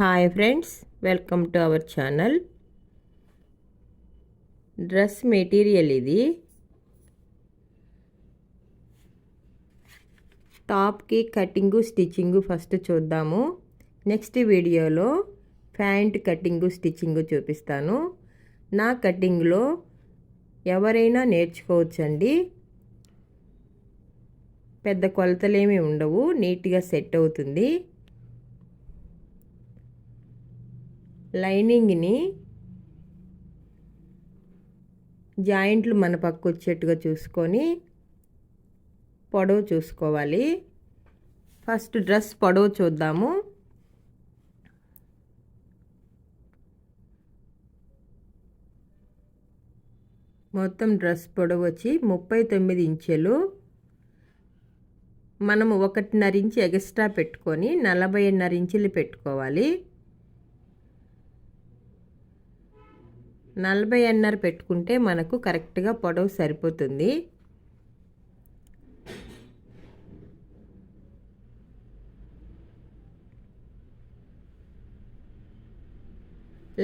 Hi friends welcome to our channel dress material ఇది. టాప్కి cutting stitching first చూద్దాము. Next వీడియోలో ప్యాంట్ కటింగు స్టిచ్చింగు చూపిస్తాను. నా కటింగ్లో ఎవరైనా నేర్చుకోవచ్చండి. పెద్ద కొలతలేమి ఉండవు నీట్గా సెట్ అవుతుంది. లైనింగ్ని జాయింట్లు మన పక్క వచ్చేట్టుగా చూసుకొని పొడవు చూసుకోవాలి. ఫస్ట్ డ్రెస్ పొడవు చూద్దాము. మొత్తం డ్రెస్ పొడవు వచ్చి ముప్పై తొమ్మిది ఇంచెలు. మనము ఒకటిన్నర ఇంచు ఎక్స్ట్రా పెట్టుకొని నలభైన్నర ఇంచులు పెట్టుకోవాలి. నలభై ఎన్నర పెట్టుకుంటే మనకు కరెక్ట్గా పొడవు సరిపోతుంది.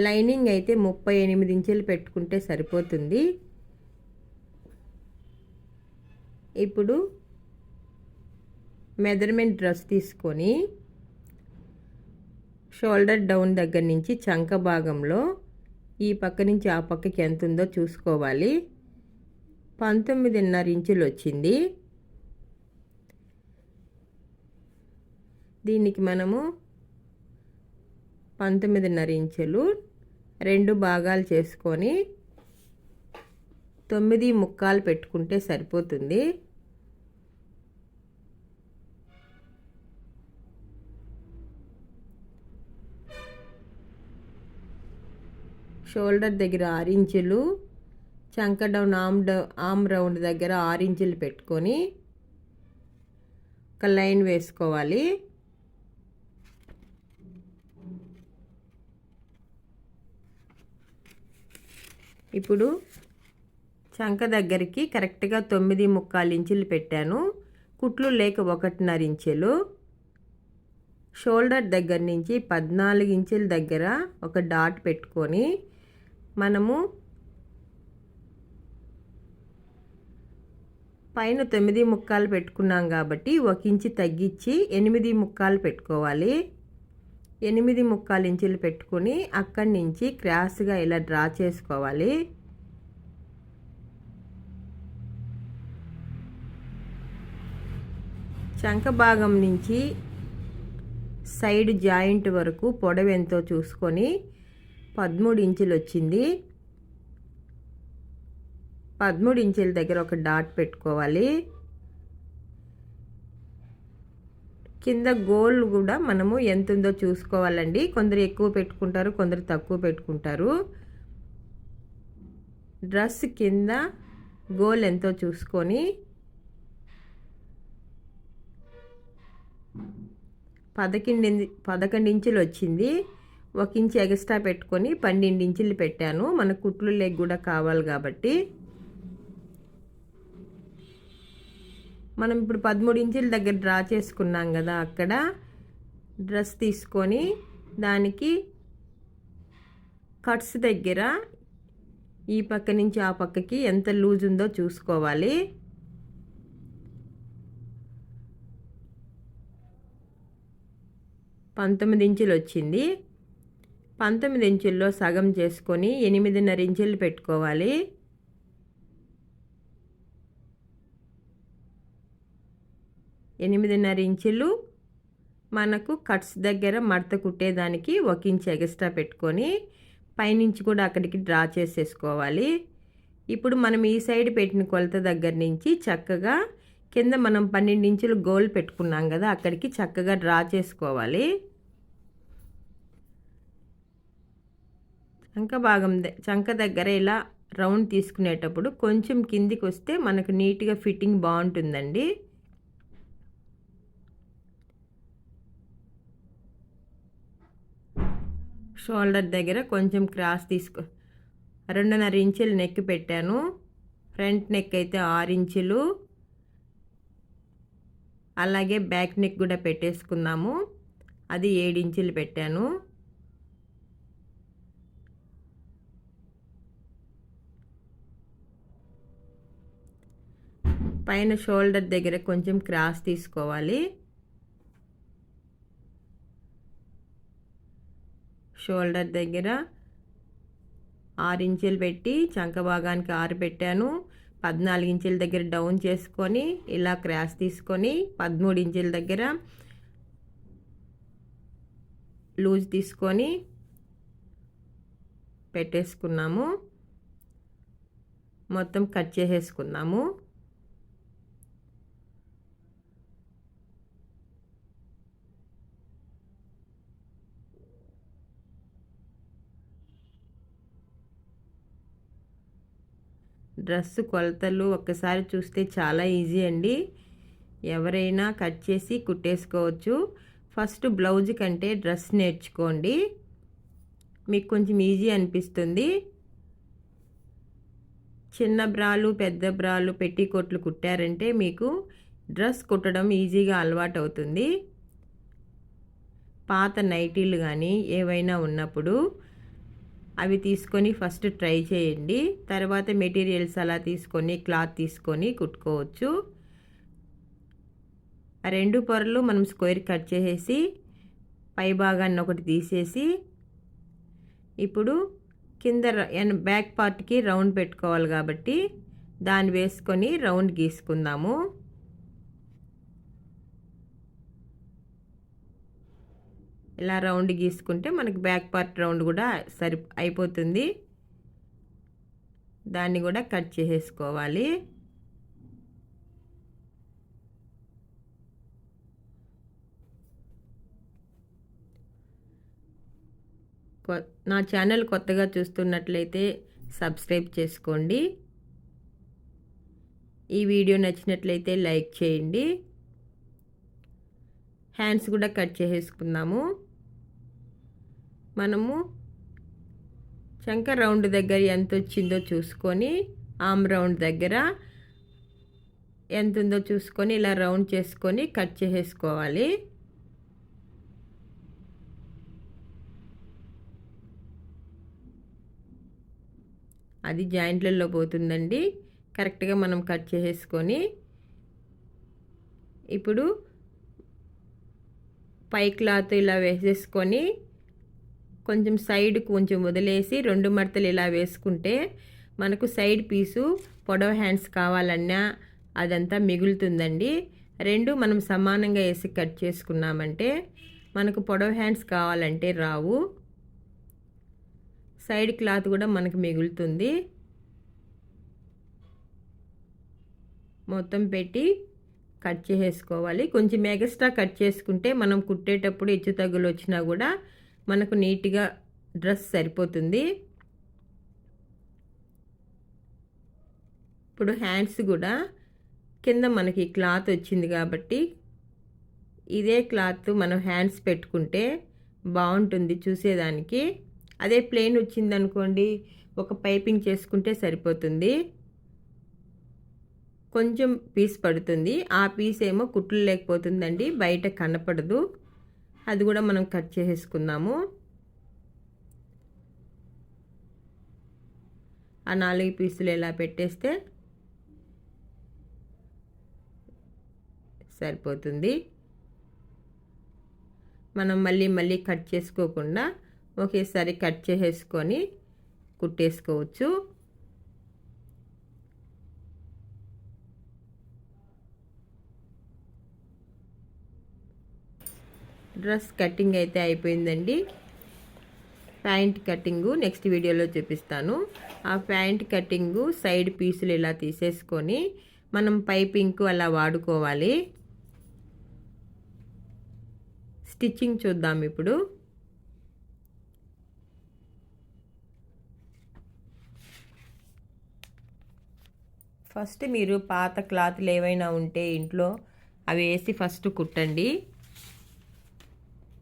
లైనింగ్ అయితే ముప్పై ఎనిమిది ఇంచులు పెట్టుకుంటే సరిపోతుంది. ఇప్పుడు మెజర్మెంట్ డ్రెస్ తీసుకొని షోల్డర్ డౌన్ దగ్గర నుంచి చంక భాగంలో ఈ పక్క నుంచి ఆ పక్కకి ఎంత ఉందో చూసుకోవాలి. పంతొమ్మిదిన్నర ఇంచులు వచ్చింది దీనికి మనము పంతొమ్మిదిన్నర ఇంచులు రెండు భాగాలు చేసుకొని తొమ్మిది ముక్కాలు పెట్టుకుంటే సరిపోతుంది. షోల్డర్ దగ్గర ఆరించులు చంక డౌన్ ఆమ్ ఆమ్ రౌండ్ దగ్గర ఆరించులు పెట్టుకొని ఒక లైన్ వేసుకోవాలి. ఇప్పుడు చంక దగ్గరికి కరెక్ట్గా తొమ్మిది ముక్కాలు ఇంచులు పెట్టాను. కుట్లు లేక ఒకటిన్నర ఇంచులు. షోల్డర్ దగ్గర నుంచి పద్నాలుగు ఇంచుల దగ్గర ఒక డాట్ పెట్టుకొని మనము పైన తొమ్మిది ముక్కాలు పెట్టుకున్నాం కాబట్టి ఒక ఇంచు తగ్గించి ఎనిమిది ముక్కాలు పెట్టుకోవాలి. ఎనిమిది ముక్కాలు ఇంచులు పెట్టుకుని అక్కడి నుంచి క్రాస్గా ఇలా డ్రా చేసుకోవాలి. చంక భాగం నుంచి సైడ్ జాయింట్ వరకు పొడవు ఎంతో చూసుకొని పదమూడు ఇంచులు వచ్చింది. పదమూడు ఇంచుల దగ్గర ఒక డాట్ పెట్టుకోవాలి. కింద గోల్ కూడా మనము ఎంత ఉందో చూసుకోవాలండి. కొందరు ఎక్కువ పెట్టుకుంటారు కొందరు తక్కువ పెట్టుకుంటారు. డ్రెస్ కింద గోల్ ఎంతో చూసుకొని పదకొండు పదకొండు ఇంచులు వచ్చింది. ఒక ఇంచు ఎక్స్ట్రా పెట్టుకొని పన్నెండు ఇంచులు పెట్టాను. మన కుట్లు లెగ్ కూడా కావాలి కాబట్టి. మనం ఇప్పుడు పదమూడు ఇంచుల దగ్గర డ్రా చేసుకున్నాం కదా అక్కడ. డ్రెస్ తీసుకొని దానికి కట్స్ దగ్గర ఈ పక్క నుంచి ఆ పక్కకి ఎంత లూజ్ ఉందో చూసుకోవాలి. పంతొమ్మిది ఇంచులు వచ్చింది. పంతొమ్మిది ఇంచుల్లో సగం చేసుకొని ఎనిమిదిన్నర ఇంచులు పెట్టుకోవాలి. ఎనిమిదిన్నర ఇంచులు మనకు కట్స్ దగ్గర మడత కుట్టేదానికి ఒక ఇంచు ఎక్స్ట్రా పెట్టుకొని పైనుంచి కూడా అక్కడికి డ్రా చేసేసుకోవాలి. ఇప్పుడు మనం ఈ సైడ్ పెట్టిన కొలత దగ్గర నుంచి చక్కగా కింద మనం పన్నెండు ఇంచులు గోల్ పెట్టుకున్నాం కదా అక్కడికి చక్కగా డ్రా చేసుకోవాలి. చంక భాగం చంక దగ్గర ఇలా రౌండ్ తీసుకునేటప్పుడు కొంచెం కిందికి వస్తే మనకు నీట్గా ఫిట్టింగ్ బాగుంటుందండి. షోల్డర్ దగ్గర కొంచెం క్రాస్ తీసుకో రెండున్నర ఇంచులు నెక్ పెట్టాను. ఫ్రంట్ నెక్ అయితే ఆరు ఇంచులు. అలాగే బ్యాక్ నెక్ కూడా పెట్టేసుకున్నాము. అది ఏడు ఇంచులు పెట్టాను. పైన షోల్డర్ దగ్గర కొంచెం క్రాస్ తీసుకోవాలి. షోల్డర్ దగ్గర ఆరు ఇంచులు పెట్టి చంక భాగానికి ఆరు పెట్టాను. పద్నాలుగు ఇంచుల దగ్గర డౌన్ చేసుకొని ఇలా క్రాస్ తీసుకొని పదమూడు ఇంచుల దగ్గర లూజ్ తీసుకొని పెట్టేసుకున్నాము. మొత్తం కట్ చేసేసుకున్నాము. డ్రెస్ కొలతలు ఒక్కసారి చూస్తే చాలా ఈజీ అండి. ఎవరైనా కట్ చేసి కుట్టేసుకోవచ్చు. ఫస్ట్ బ్లౌజ్ కంటే డ్రెస్ నేర్చుకోండి. మీకు కొంచెం ఈజీ అనిపిస్తుంది. చిన్న బ్రాలు పెద్ద బ్రాలు పెట్టికోట్లు కుట్టారంటే మీకు డ్రెస్ కుట్టడం ఈజీగా అలవాటు అవుతుంది పాత నైటీలు కానీ ఏవైనా ఉన్నప్పుడు అవి తీసుకొని ఫస్ట్ ట్రై చేయండి. తర్వాత మెటీరియల్స్ అలా తీసుకొని క్లాత్ తీసుకొని కుట్టుకోవచ్చు. ఆ రెండు పొరలు మనం స్క్వేర్ కట్ చేసేసి పై భాగాన్ని ఒకటి తీసేసి ఇప్పుడు కింద బ్యాక్ పార్ట్కి రౌండ్ పెట్టుకోవాలి కాబట్టి దాన్ని వేసుకొని రౌండ్ గీసుకుందాము. ఇలా రౌండ్ గీసుకుంటే మనకి బ్యాక్ పార్ట్ రౌండ్ కూడా సరి అయిపోతుంది. దాన్ని కూడా కట్ చేసేసుకోవాలి. నా ఛానల్ కొత్తగా చూస్తున్నట్లయితే సబ్స్క్రైబ్ చేసుకోండి. ఈ వీడియో నచ్చినట్లయితే లైక్ చేయండి. హ్యాండ్స్ కూడా కట్ చేసేసుకుందాము. మనము చంక రౌండ్ దగ్గర ఎంత వచ్చిందో చూసుకొని ఆమ్ రౌండ్ దగ్గర ఎంత ఉందో చూసుకొని ఇలా రౌండ్ చేసుకొని కట్ చేసేసుకోవాలి. అది జాయింట్లలో పోతుందండి. కరెక్ట్గా మనం కట్ చేసేసుకొని ఇప్పుడు పై క్లాత్ ఇలా వేసేసుకొని కొంచెం సైడ్ కొంచెం వదిలేసి రెండు మడతలు ఇలా వేసుకుంటే మనకు సైడ్ పీసు పొడవ హ్యాండ్స్ కావాలన్నా అదంతా మిగులుతుందండి. రెండు మనం సమానంగా వేసి కట్ చేసుకున్నామంటే మనకు పొడవ హ్యాండ్స్ కావాలంటే రావు. సైడ్ క్లాత్ కూడా మనకు మిగులుతుంది. మొత్తం పెట్టి కట్ చేసేసుకోవాలి. కొంచెం ఎగస్ట్రా కట్ చేసుకుంటే మనం కుట్టేటప్పుడు హెచ్చు తగ్గులు వచ్చినా కూడా మనకు నీట్గా డ్రెస్ సరిపోతుంది. ఇప్పుడు హ్యాండ్స్ కూడా కింద మనకి క్లాత్ వచ్చింది కాబట్టి ఇదే క్లాత్ మనం హ్యాండ్స్ పెట్టుకుంటే బాగుంటుంది చూసేదానికి. అదే ప్లెయిన్ వచ్చిందనుకోండి ఒక పైపింగ్ చేసుకుంటే సరిపోతుంది. కొంచెం పీస్ పడుతుంది. ఆ పీస్ ఏమో కుట్లు లేకపోతుందండి బయట కనపడదు. అది కూడా మనం కట్ చేసేసుకుందాము. ఆ నాలుగు పీసులు ఎలా పెట్టేస్తే సరిపోతుంది. మనం మళ్ళీ మళ్ళీ కట్ చేసుకోకుండా ఒకేసారి కట్ చేసేసుకొని కుట్టేసుకోవచ్చు. డ్రెస్ కటింగ్ అయితే అయిపోయిందండి. ప్యాంట్ కటింగు నెక్స్ట్ వీడియోలో చూపిస్తాను. ఆ ప్యాంట్ కటింగు సైడ్ పీసులు ఇలా తీసేసుకొని మనం పైపింగ్కు అలా వాడుకోవాలి. స్టిచ్చింగ్ చూద్దాం ఇప్పుడు. ఫస్ట్ మీరు పాత క్లాత్లు ఏవైనా ఉంటే ఇంట్లో అవి వేసి ఫస్ట్ కుట్టండి.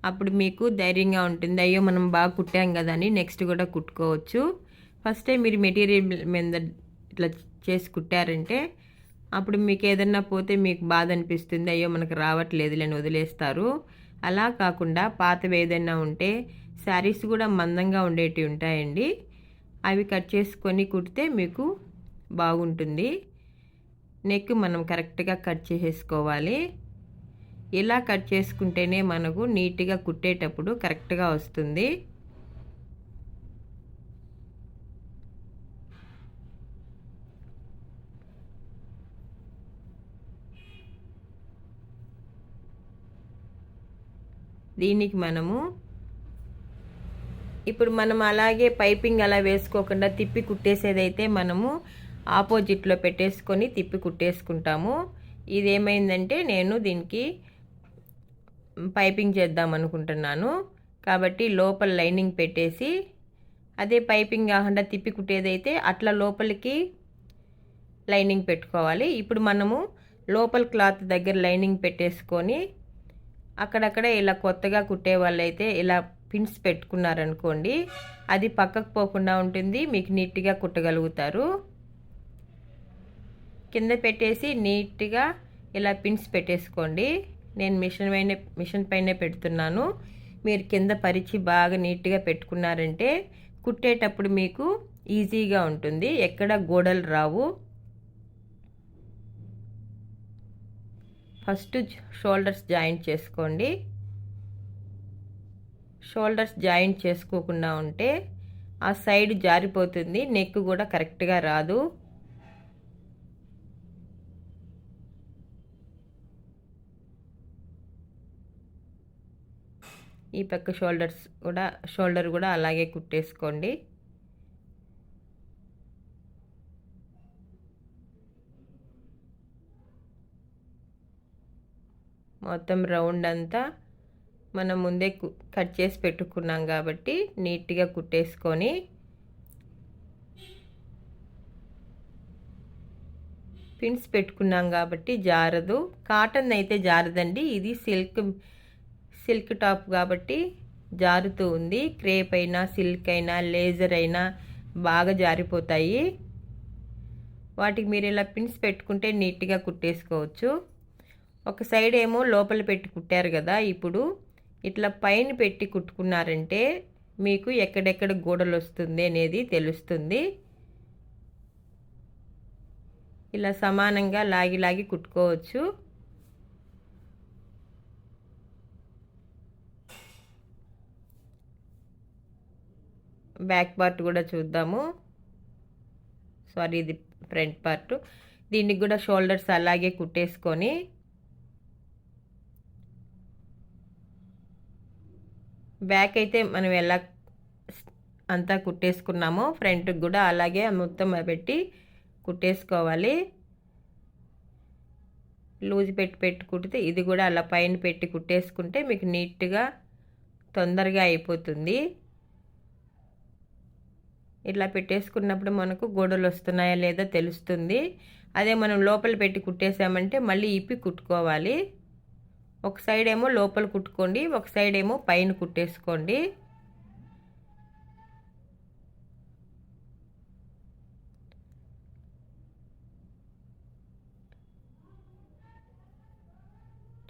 అప్పుడు మీకు ధైర్యంగా ఉంటుంది. అయ్యో మనం బాగా కుట్టాం కదా అని నెక్స్ట్ కూడా కుట్టుకోవచ్చు. ఫస్ట్ టైం మీరు మెటీరియల్ మీద ఇట్లా చేసి కుట్టారంటే అప్పుడు మీకు ఏదన్నా పోతే మీకు బాధ అనిపిస్తుంది. అయ్యో మనకు రావట్లేదు లేని వదిలేస్తారు. అలా కాకుండా పాతవి ఏదైనా ఉంటే శారీస్ కూడా మందంగా ఉండేటివి ఉంటాయండి. అవి కట్ చేసుకొని కుడితే మీకు బాగుంటుంది. నెక్ మనం కరెక్ట్గా కట్ చేసేసుకోవాలి. ఇలా కట్ చేసుకుంటేనే మనకు నీట్గా కుట్టేటప్పుడు కరెక్ట్గా వస్తుంది. దీనికి మనము ఇప్పుడు మనం అలాగే పైపింగ్ అలా వేసుకోకుండా తిప్పి కుట్టేసేదైతే మనము ఆపోజిట్లో పెట్టేసుకొని తిప్పి కుట్టేసుకుంటాము. ఇదేమైందంటే నేను దీనికి పైపింగ్ చేద్దాం అనుకుంటున్నాను. కాబట్టి లోపల లైనింగ్ పెట్టేసి అదే పైపింగ్ కాకుండా తిప్పి కుట్టేదైతే అట్లా లోపలికి లైనింగ్ పెట్టుకోవాలి. ఇప్పుడు మనము లోపల క్లాత్ దగ్గర లైనింగ్ పెట్టేసుకొని అక్కడక్కడ ఇలా కొత్తగా కుట్టే వాళ్ళైతే ఇలా పిన్స్ పెట్టుకున్నారనుకోండి అది పక్కకు పోకుండా ఉంటుంది మీకు నీట్గా కుట్టగలుగుతారు. కింద పెట్టేసి నీట్గా ఇలా పిన్స్ పెట్టేసుకోండి. నేను మిషన్ పైన మిషన్ పైనే పెడుతున్నాను. మీరు కింద పరిచి బాగా నీట్గా పెట్టుకున్నారంటే కుట్టేటప్పుడు మీకు ఈజీగా ఉంటుంది. ఎక్కడ గోడలు రావు. ఫస్ట్ షోల్డర్స్ జాయింట్ చేసుకోండి. షోల్డర్స్ జాయింట్ చేసుకోకుండా ఉంటే ఆ సైడ్ జారిపోతుంది. నెక్ కూడా కరెక్ట్గా రాదు. ఈ పక్క షోల్డర్స్ కూడా షోల్డర్ కూడా అలాగే కుట్టేసుకోండి. మొత్తం రౌండ్ అంతా మనం ముందే కట్ చేసి పెట్టుకున్నాం కాబట్టి నీట్గా కుట్టేసుకొని పిన్స్ పెట్టుకున్నాం కాబట్టి జారదు. కాటన్ అయితే జారదండి. ఇది సిల్క్ సిల్క్ టాప్ కాబట్టి జారుతూ ఉంది. క్రేప్ అయినా సిల్క్ అయినా లేజర్ అయినా బాగా జారిపోతాయి. వాటికి మీరు ఇలా పిన్స్ పెట్టుకుంటే నీట్గా కుట్టేసుకోవచ్చు. ఒక సైడ్ ఏమో లోపల పెట్టి కుట్టారు కదా ఇప్పుడు. ఇట్లా పైన పెట్టి కుట్టుకున్నారంటే మీకు ఎక్కడెక్కడ గోడలు వస్తుంది అనేది తెలుస్తుంది. ఇలా సమానంగా లాగి లాగి కుట్టుకోవచ్చు. బ్యాక్ పార్ట్ కూడా చూద్దాము. సారీ ఇది ఫ్రంట్ పార్ట్. దీనికి కూడా షోల్డర్స్ అలాగే కుట్టేసుకొని బ్యాక్ అయితే మనం ఎలా అంతా కుట్టేసుకున్నామో ఫ్రంట్కి కూడా అలాగే మొత్తం పెట్టి కుట్టేసుకోవాలి. లూజ్ పెట్టి పెట్టి కుట్టితే ఇది కూడా అలా పైన పెట్టి కుట్టేసుకుంటే మీకు నీట్గా తొందరగా అయిపోతుంది. ఇట్లా పెట్టేసుకున్నప్పుడు మనకు గోడలు వస్తున్నాయా లేదా తెలుస్తుంది. అదే మనం లోపల పెట్టి కుట్టేసామంటే మళ్ళీ ఇప్పి కుట్టుకోవాలి. ఒక సైడ్ ఏమో లోపల కుట్టుకోండి ఒక సైడ్ ఏమో పైన కుట్టేసుకోండి.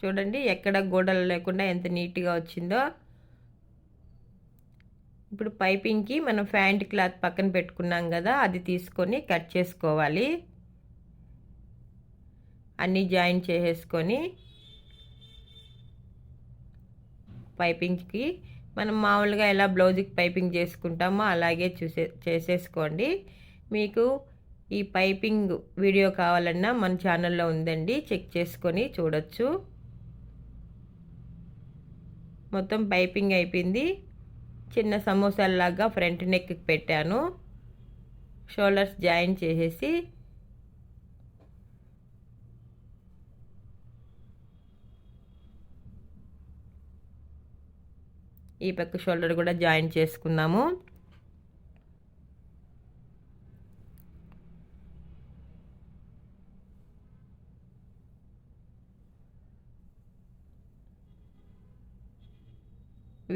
చూడండి ఎక్కడ గోడలు లేకుండా ఎంత నీట్గా వచ్చిందో. ఇప్పుడు పైపింగ్కి మనం ఫ్యాంట్ క్లాత్ పక్కన పెట్టుకున్నాం కదా అది తీసుకొని కట్ చేసుకోవాలి. అన్నీ జాయిన్ చేసేసుకొని పైపింగ్కి మనం మామూలుగా ఎలా బ్లౌజ్కి పైపింగ్ చేసుకుంటామో అలాగే చూసే చేసేసుకోండి. మీకు ఈ పైపింగ్ వీడియో కావాలన్నా మన ఛానల్లో ఉందండి చెక్ చేసుకొని చూడొచ్చు. మొత్తం పైపింగ్ అయిపోయింది. చిన్న సమోసాలాగా ఫ్రంట్ నెక్కి పెట్టాను. షోల్డర్స్ జాయిన్ చేసేసి ఈ పక్క షోల్డర్ కూడా జాయిన్ చేసుకున్నాము.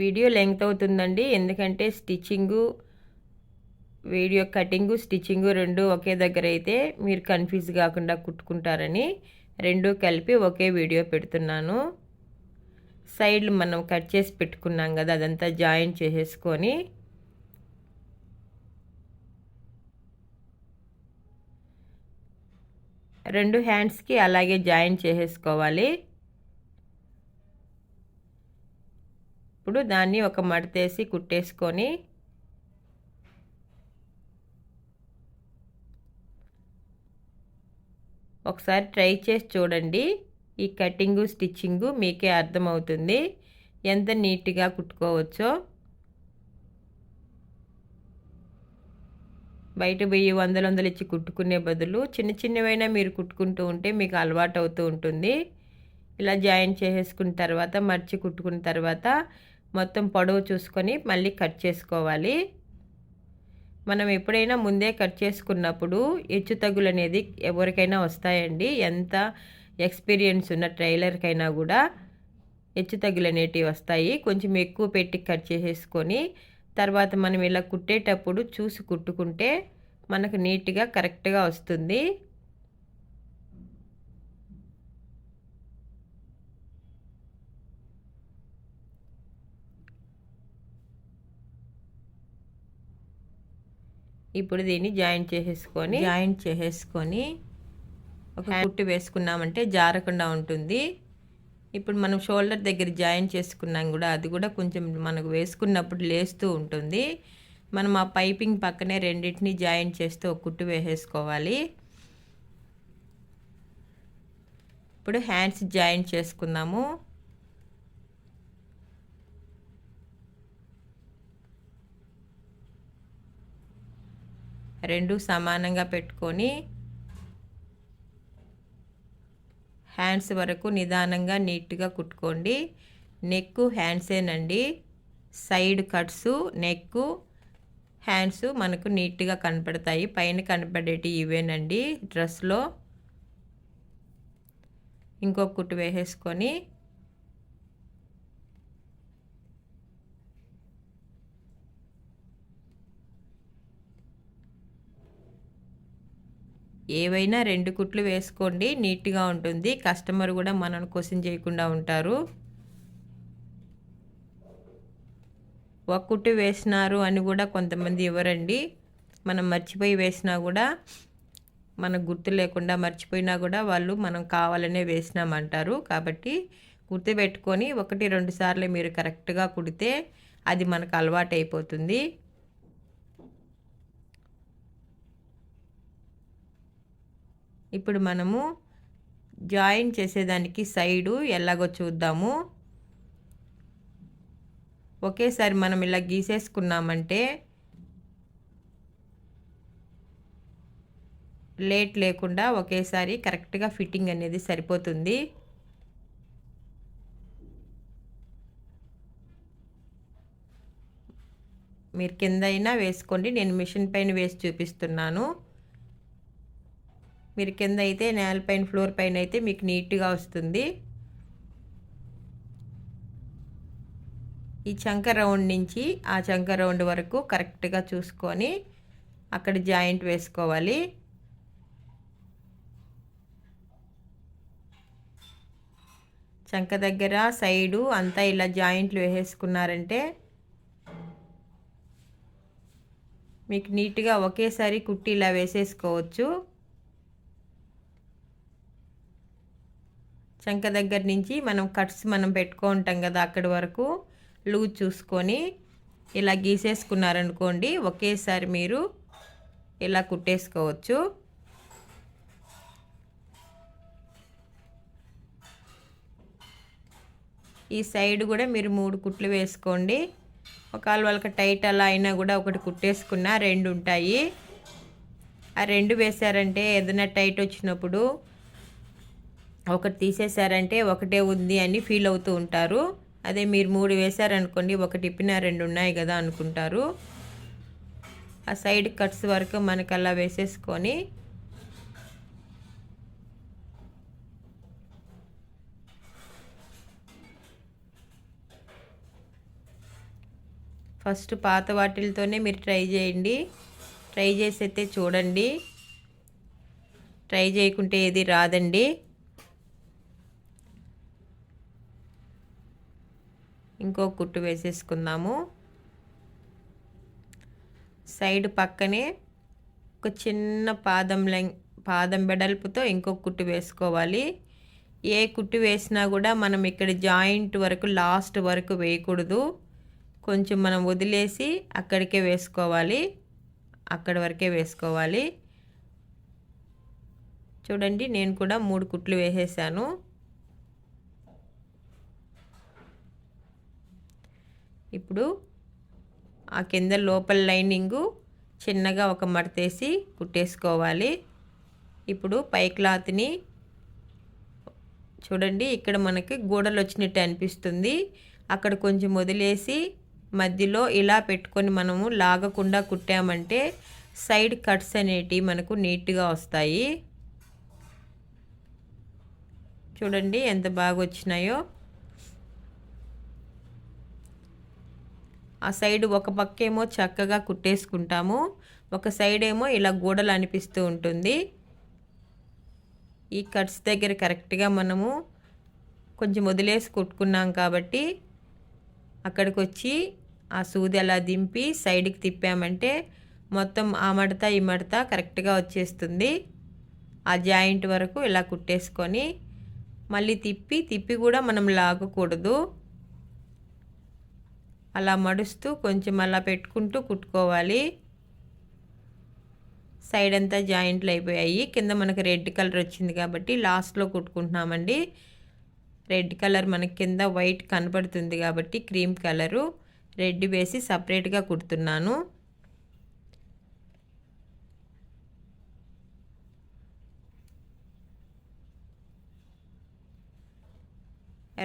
వీడియో లెంగ్త్ అవుతుందండి. ఎందుకంటే స్టిచ్చింగు వీడియో కటింగు స్టిచ్చింగు రెండు ఒకే దగ్గర అయితే మీరు కన్ఫ్యూజ్ కాకుండా కుట్టుకుంటారని రెండు కలిపి ఒకే వీడియో పెడుతున్నాను. సైడ్లు మనం కట్ చేసి పెట్టుకున్నాం కదా అదంతా జాయిన్ చేసేసుకొని రెండు హ్యాండ్స్కి అలాగే జాయిన్ చేసేసుకోవాలి. ఇప్పుడు దాన్ని ఒక మడతేసి కుట్టేసుకొని ఒకసారి ట్రై చేసి చూడండి. ఈ కటింగు స్టిచ్చింగు మీకే అర్థమవుతుంది. ఎంత నీట్గా కుట్టుకోవచ్చో. బయట వెయ్యి వందలు వందలు ఇచ్చి కుట్టుకునే బదులు చిన్న చిన్నవైనా మీరు కుట్టుకుంటూ ఉంటే మీకు అలవాటు అవుతూ ఉంటుంది. ఇలా జాయిన్ చేసేసుకున్న తర్వాత మర్చి కుట్టుకున్న తర్వాత మొత్తం పొడవు చూసుకొని మళ్ళీ కట్ చేసుకోవాలి. మనం ఎప్పుడైనా ముందే కట్ చేసుకున్నప్పుడు హెచ్చు తగ్గులు అనేది ఎవరికైనా వస్తాయండి. ఎంత ఎక్స్పీరియన్స్ ఉన్న ట్రైలర్కైనా కూడా హెచ్చు తగ్గులు అనేటివి వస్తాయి. కొంచెం ఎక్కువ పెట్టి కట్ చేసేసుకొని తర్వాత మనం ఇలా కుట్టేటప్పుడు చూసి కుట్టుకుంటే మనకు నీట్గా కరెక్ట్గా వస్తుంది. ఇప్పుడు దీన్ని జాయింట్ చేసేసుకొని జాయింట్ చేసేసుకొని ఒక కుట్టు వేసుకున్నామంటే జారకుండా ఉంటుంది. ఇప్పుడు మనం షోల్డర్ దగ్గర జాయిన్ చేసుకున్నాం కూడా అది కూడా కొంచెం మనకు వేసుకున్నప్పుడు లేస్తూ ఉంటుంది. మనం ఆ పైపింగ్ పక్కనే రెండింటిని జాయిన్ చేస్తూ ఒక కుట్టు వేసేసుకోవాలి. ఇప్పుడు హ్యాండ్స్ జాయిన్ చేసుకుందాము. రెండు సమానంగా పెట్టుకొని హ్యాండ్స్ వరకు నిదానంగా నీట్గా కుట్టుకోండి. నెక్ హ్యాండ్సేనండి. సైడ్ కట్స్ నెక్ హ్యాండ్స్ మనకు నీట్గా కనపడతాయి. పైన కనపడేటి ఇవేనండి డ్రెస్లో. ఇంకొక కుట్టు వేసేసుకొని ఏవైనా రెండు కుట్లు వేసుకోండి నీట్గా ఉంటుంది. కస్టమర్ కూడా మనల్ని క్వశ్చన్ చేయకుండా ఉంటారు. ఒక కుట్టు వేసినారు అని కూడా కొంతమంది ఇవ్వరండి. మనం మర్చిపోయి వేసినా కూడా మనకు గుర్తు లేకుండా మర్చిపోయినా కూడా వాళ్ళు మనం కావాలనే వేసినామంటారు. కాబట్టి గుర్తు పెట్టుకొని ఒకటి రెండు సార్లు మీరు కరెక్ట్గా కుడితే అది మనకు అలవాటు అయిపోతుంది ఇప్పుడు మనము జాయిన్ చేసేదానికి సైడు ఎలాగో చూద్దాము. ఒకేసారి మనం ఇలా గీసేసుకున్నామంటే లేట్ లేకుండా ఒకేసారి కరెక్ట్గా ఫిట్టింగ్ అనేది సరిపోతుంది. మీరు కింద అయినా వేసుకోండి. నేను మిషన్ పైన వేసి చూపిస్తున్నాను. మీరు కింద అయితే నేల పైన ఫ్లోర్ పైన అయితే మీకు నీట్గా వస్తుంది. ఈ చంక రౌండ్ నుంచి ఆ చంక రౌండ్ వరకు కరెక్ట్గా చూసుకొని అక్కడ జాయింట్ వేసుకోవాలి. చంక దగ్గర సైడు అంతా ఇలా జాయింట్లు వేసేసుకున్నారంటే మీకు నీట్గా ఒకేసారి కుట్టి ఇలా వేసేసుకోవచ్చు. చంక దగ్గర నుంచి మనం కట్స్ మనం పెట్టుకుంటాం కదా అక్కడి వరకు లూజ్ చూసుకొని ఇలా గీసేసుకున్నారనుకోండి ఒకేసారి మీరు ఇలా కుట్టేసుకోవచ్చు. ఈ సైడ్ కూడా మీరు మూడు కుట్లు వేసుకోండి. ఒకవేళ వాళ్ళకి టైట్ అలా అయినా కూడా ఒకటి కుట్టేసుకున్న రెండు ఉంటాయి. ఆ రెండు వేసారంటే ఏదైనా టైట్ వచ్చినప్పుడు ఒకటి తీసేశారంటే ఒకటే ఉంది అని ఫీల్ అవుతూ ఉంటారు. అదే మీరు మూడు వేశారనుకోండి ఒకటి ఇప్పిన రెండు ఉన్నాయి కదా అనుకుంటారు. ఆ సైడ్ కట్స్ వరకు మనకు అలా వేసేసుకొని ఫస్ట్ పాత వాటిలతోనే మీరు ట్రై చేయండి. ట్రై చేసి అయితే చూడండి. ట్రై చేయకుంటే ఏది రాదండి. ఇంకో కుట్టు వేసేసుకుందాము. సైడ్ పక్కనే ఒక చిన్న పాదం లెంగ్ పాదం బెడల్పుతో ఇంకో కుట్టు వేసుకోవాలి. ఏ కుట్టు వేసినా కూడా మనం ఇక్కడ జాయింట్ వరకు లాస్ట్ వరకు వేయకూడదు. కొంచెం మనం వదిలేసి అక్కడికే వేసుకోవాలి. అక్కడి వరకే వేసుకోవాలి. చూడండి నేను కూడా మూడు కుట్లు వేసేసాను. ఇప్పుడు ఆ కింద లోపల లైనింగు చిన్నగా ఒక మడతేసి కుట్టేసుకోవాలి. ఇప్పుడు పై క్లాత్ని చూడండి ఇక్కడ మనకి గూడలు వచ్చినట్టు అనిపిస్తుంది. అక్కడ కొంచెం వదిలేసి మధ్యలో ఇలా పెట్టుకొని మనము లాగకుండా కుట్టామంటే సైడ్ కట్స్ అనేటివి మనకు నీట్గా వస్తాయి. చూడండి ఎంత బాగా వచ్చినాయో ఆ సైడ్ ఒక పక్కేమో చక్కగా కుట్టేసుకుంటాము. ఒక సైడ్ ఏమో ఇలా గూడలు అనిపిస్తూ ఉంటుంది. ఈ కట్స్ దగ్గర కరెక్ట్గా మనము కొంచెం వదిలేసి కుట్టుకున్నాం కాబట్టి అక్కడికి వచ్చి ఆ సూది అలా దింపి సైడ్కి తిప్పామంటే మొత్తం ఆ మడత ఈ మడత కరెక్ట్గా వచ్చేస్తుంది. ఆ జాయింట్ వరకు ఇలా కుట్టేసుకొని మళ్ళీ తిప్పి తిప్పి కూడా మనం లాగకూడదు. అలా మడుస్తూ కొంచెం అలా పెట్టుకుంటూ కుట్టుకోవాలి. సైడ్ అంతా జాయింట్లు అయిపోయాయి. కింద మనకు రెడ్ కలర్ వచ్చింది కాబట్టి లాస్ట్లో కుట్టుకుంటున్నామండి. రెడ్ కలర్ మనకి కింద వైట్ కనపడుతుంది కాబట్టి క్రీమ్ కలరు. రెడ్ వేసి సపరేట్గా కుడుతున్నాను.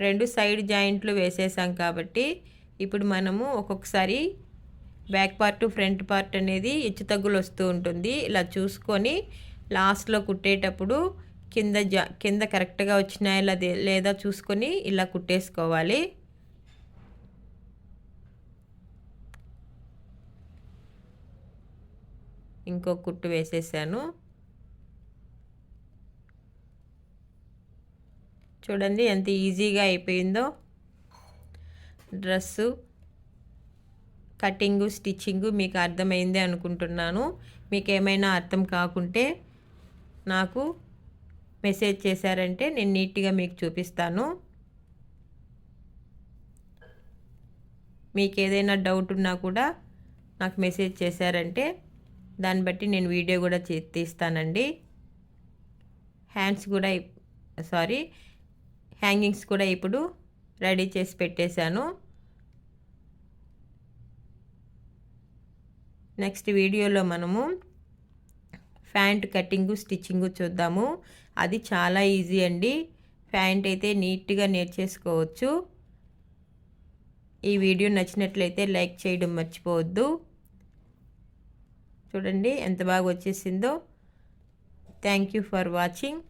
రెండు సైడ్ జాయింట్లు వేసేసాం కాబట్టి ఇప్పుడు మనము ఒక్కొక్కసారి బ్యాక్ పార్ట్ ఫ్రంట్ పార్ట్ అనేది హెచ్చు తగ్గులు వస్తూ ఉంటుంది. ఇలా చూసుకొని లాస్ట్లో కుట్టేటప్పుడు కింద జా కింద కరెక్ట్గా వచ్చినాయా లేదా చూసుకొని ఇలా కుట్టేసుకోవాలి. ఇంకో కుట్టు వేసేసాను. చూడండి ఎంత ఈజీగా అయిపోయిందో. డ్రెస్సు కటింగు స్టిచ్చింగు మీకు అర్థమైంది అనుకుంటున్నాను. మీకు ఏమైనా అర్థం కాకుంటే నాకు మెసేజ్ చేశారంటే నేను నీట్గా మీకు చూపిస్తాను. మీకు ఏదైనా డౌట్ ఉన్నా కూడా నాకు మెసేజ్ చేశారంటే దాన్ని బట్టి నేను వీడియో కూడా తీస్తానండి. హ్యాండ్స్ కూడా సారీ హ్యాంగింగ్స్ కూడా ఇప్పుడు రెడీ చేసి పెట్టేశాను. నెక్స్ట్ వీడియోలో మనము ప్యాంట్ కటింగ్ స్టిచ్చింగు చూద్దాము. అది చాలా ఈజీ అండి. ప్యాంట్ అయితే నీట్గా నేర్చేసుకోవచ్చు. ఈ వీడియో నచ్చినట్లయితే లైక్ చేయడం మర్చిపోవద్దు. చూడండి ఎంత బాగా వచ్చేసిందో. Thank you for watching.